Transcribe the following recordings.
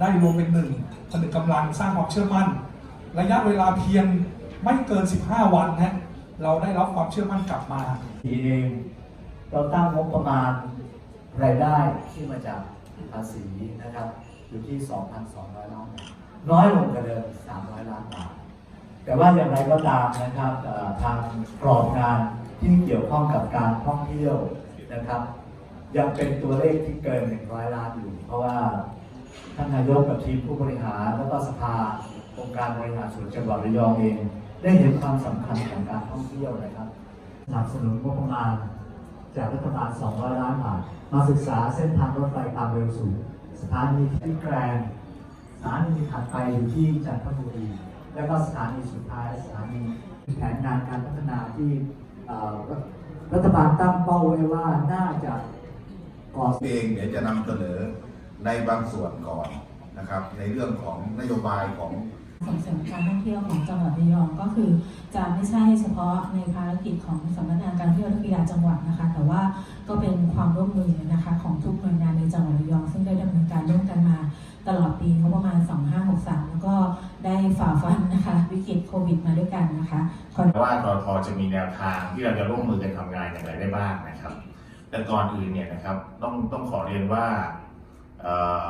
ได้รวมเป็นหนึ่งผนึกกำลังสร้างความเชื่อมั่น ระยะเวลาเพียงไม่เกิน 15 วันนะเราได้รับความเชื่อมั่นกลับมาปีเองเราตั้งงบประมาณรายได้ที่มาจากภาษีนะครับอยู่ที่ 2,200 ล้านบาทน้อยลงกว่าเดิม 300 ล้านบาท แต่ว่าอย่างไรก็ตามนะครับทางกรอบงานที่เกี่ยวข้องกับการท่องเที่ยวนะครับ ยังเป็นตัวเลขที่เกิน 100 ล้านอยู่ เพราะว่า ท่านนายกกับทีมผู้บริหารแล้วก็สภาองค์การบริหารส่วนจังหวัดระยองเอง ได้เห็นความสำคัญของการท่องเที่ยวนะครับสนับสนุนงบประมาณจากรัฐบาล 200 ล้านบาท มาศึกษาเส้นทางรถไฟความเร็วสูง สถานีที่แกรนสถานีถัดไปอยู่ที่จันทบุรี แล้วก็สถานีสุดท้ายสถานีแผนงานการพัฒนาที่รัฐบาลตั้งเป้าไว้ว่าน่าจะก่อเองเดี๋ยวจะนำเสนอ ในบางส่วนก่อนนะครับ ในเรื่องของนโยบายของส่งเสริมการท่องเที่ยวของจังหวัดระยองก็คือ จะไม่ใช่เฉพาะในภารกิจของสำนักงานการท่องเที่ยวและกีฬาจังหวัดนะคะ แต่ว่าก็เป็นความร่วมมือนะคะของทุกหน่วยงานในจังหวัดระยอง ซึ่งได้ดำเนินการร่วมกันมาตลอดปีงบประมาณ 2563 แล้วก็ได้ฝ่าฟันนะคะวิกฤตโควิดมาด้วยกันนะคะขอว่าททจะมีแนวทางที่เราจะร่วมมือกันทำงานอย่างไรได้บ้างนะครับ แต่ก่อนอื่นเนี่ยนะครับต้องต้องขอเรียนว่า เอ่อ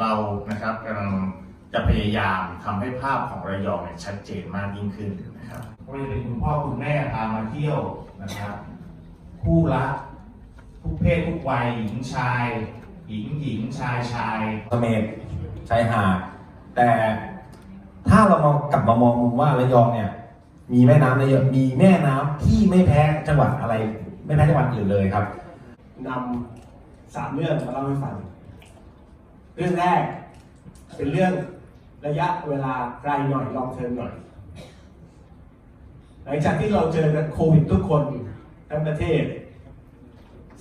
เรานะครับกำลังจะพยายามทำให้ภาพของระยองเนี่ยชัดเจนมากยิ่งขึ้นนะครับไม่ว่าจะเป็นคุณพ่อคุณแม่พามาเที่ยวนะครับ คู่รักทุกเพศทุกวัยหญิงชาย หญิงหญิงชายชายเสม็ดชายหาดแต่ถ้าเรามองกลับมามองมุมว่าระยองเนี่ยมีแม่น้ำเยอะมีแม่น้ำที่ไม่แพ้จังหวัดอะไร ไม่แพ้จังหวัดอื่นเลยครับนำสามเรื่องมาเล่าให้ฟัง เรื่องแรก เป็นเรื่องระยะเวลาไกลหน่อยลองเทอมหน่อย หลังจากที่เราเจอกันโควิดทุกคนทั้งประเทศ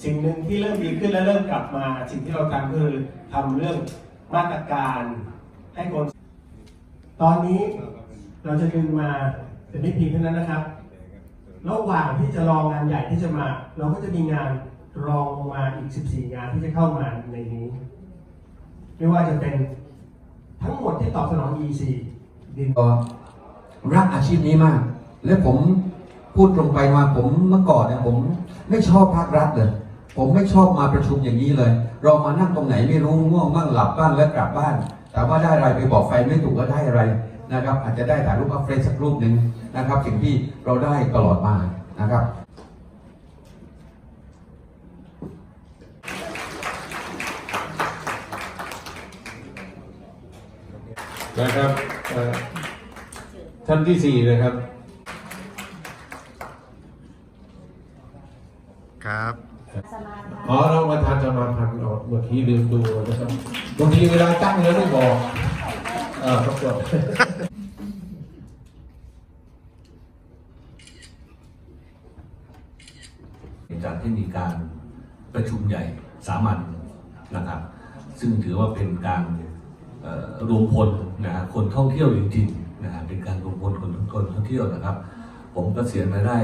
สิ่งหนึ่งที่เริ่มดีขึ้นและเริ่มกลับมา สิ่งที่เราทำคือทำเรื่องมาตรการให้คน ตอนนี้เราจะดึงมาเป็นไม่เพียงเท่านั้นนะครับระหว่างที่จะรองงานใหญ่ที่จะมา เราก็จะมีงานรองลงมาอีก 14 งานที่จะเข้ามาในนี้ ไม่ว่าจะเป็นทั้งหมดที่ตอบสนอง EC ดินรักอาชีพนี้มาก และผมพูดตรงไปมาผมเมื่อก่อนเนี่ยผมไม่ชอบภาครัฐเลย ผมไม่ชอบมาประชุมอย่างนี้เลย เรามานั่งตรงไหนไม่รู้ง่วงบ้างหลับบ้างแล้วกลับบ้าน แต่ว่าได้อะไรไปบอกแฟไม่ถูกว่าได้อะไรนะครับ อาจจะได้ถ่ายรูปอัพเฟรสักรูปหนึ่งนะครับ สิ่งที่เราได้ตลอดมานะครับ นะครับเอ่อท่านที่สี่นะครับ ครับอ๋อเรามาทานจะมาพันออกเมื่อกี้ลืมดูนะครับบางทีเวลาตั้งแล้วไม่บอกเออครับผมจากที่มีการประชุมใหญ่สามัญนะครับ ซึ่งถือว่าเป็นการเอ่อ รวมพลนะฮะคนท่องเที่ยวจริงๆนะฮะเป็นการรวมพลคนคนท่องเที่ยวนะครับ ผมก็เสียณมาได้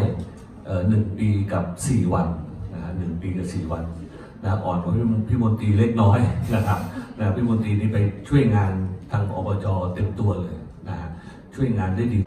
หนึ่งปีกับสี่วันนะฮะหนึ่งปีกับสี่วันนะอ่อนกว่าพี่พี่มนตรีเล็กน้อยนะครับนะพี่มนตรีนี่ไปช่วยงานทางอบจเต็มตัวเลยนะฮะช่วยงานได้ดี